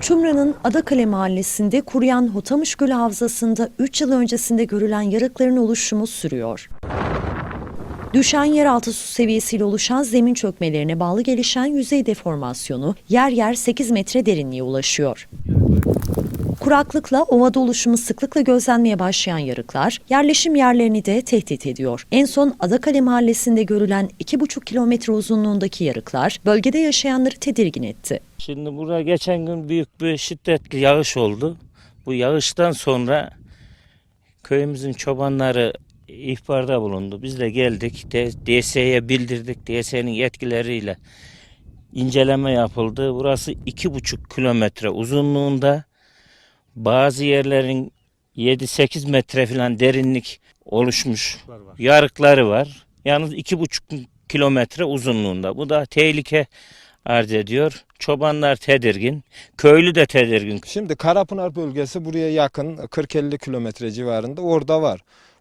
Çumra'nın Adakale mahallesinde kuruyan Hotamış Gölü Havzası'nda 3 yıl öncesinde görülen yarıkların oluşumu sürüyor. Düşen yeraltı su seviyesiyle oluşan zemin çökmelerine bağlı gelişen yüzey deformasyonu yer yer 8 metre derinliğe ulaşıyor. Kuraklıkla ovada oluşumu sıklıkla gözlenmeye başlayan yarıklar yerleşim yerlerini de tehdit ediyor. En son Adakale mahallesinde görülen 2,5 kilometre uzunluğundaki yarıklar bölgede yaşayanları tedirgin etti. Şimdi burada geçen gün büyük bir şiddetli yağış oldu. Bu yağıştan sonra köyümüzün çobanları ihbarda bulundu. Biz de geldik. DS'ye bildirdik. DS'nin yetkileriyle inceleme yapıldı. Burası iki buçuk kilometre uzunluğunda. Bazı yerlerin 7-8 metre falan derinlik oluşmuş yarıkları var. Yalnız iki buçuk kilometre uzunluğunda. Bu da tehlike arz ediyor. Çobanlar tedirgin, köylü de tedirgin. Şimdi Karapınar bölgesi buraya yakın 40-50 kilometre civarında orada var.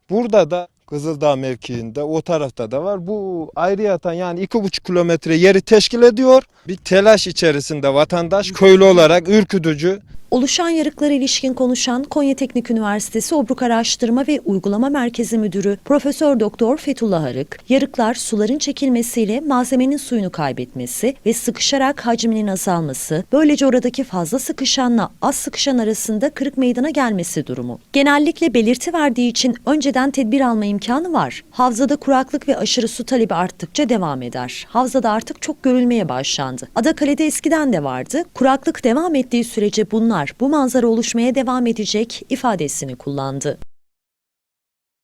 Burada da Kızıldağ mevkiinde o tarafta da var. Bu ayrıyeten yani 2,5 kilometre yeri teşkil ediyor. Bir telaş içerisinde vatandaş köylü olarak ürkütücü Oluşan yarıklara ilişkin konuşan Konya Teknik Üniversitesi Obruk Araştırma ve Uygulama Merkezi Müdürü Profesör Doktor Fethullah Arık, yarıklar suların çekilmesiyle malzemenin suyunu kaybetmesi ve sıkışarak hacminin azalması, böylece oradaki fazla sıkışanla az sıkışan arasında kırık meydana gelmesi durumu. Genellikle belirti verdiği için önceden tedbir alma imkanı var. Havzada kuraklık ve aşırı su talebi arttıkça devam eder. Havzada artık çok görülmeye başlandı. Adakale'de eskiden de vardı. Kuraklık devam ettiği sürece bunlar bu manzara oluşmaya devam edecek ifadesini kullandı.